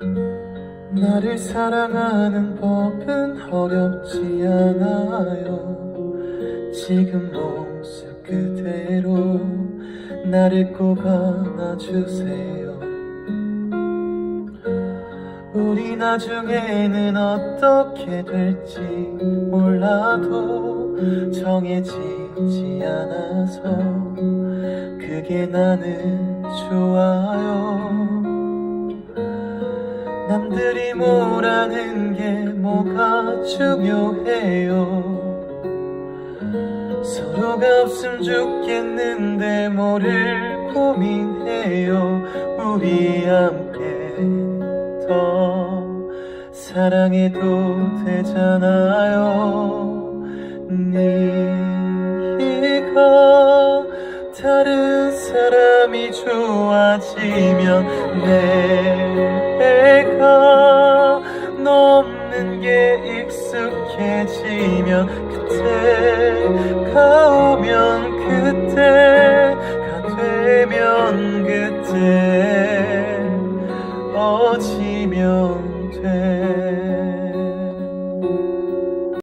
나를 사랑하는 법은 어렵지 않아요. 지금 모습 그대로 나를 꼭 안아주세요. 우리 나중에는 어떻게 될지 몰라도 정해지지 않아서 그게 나는 좋아요 남들이 뭐라는 게 뭐가 중요해요? 서로가 없음 좋겠는데 뭐를 고민해요? 우리 함께 더 사랑해도 되잖아요. 네가 다른 사람이 좋아지면 내 너 없는 게 익숙해지면 그때가 오면 그때가 되면 그때 어지면 돼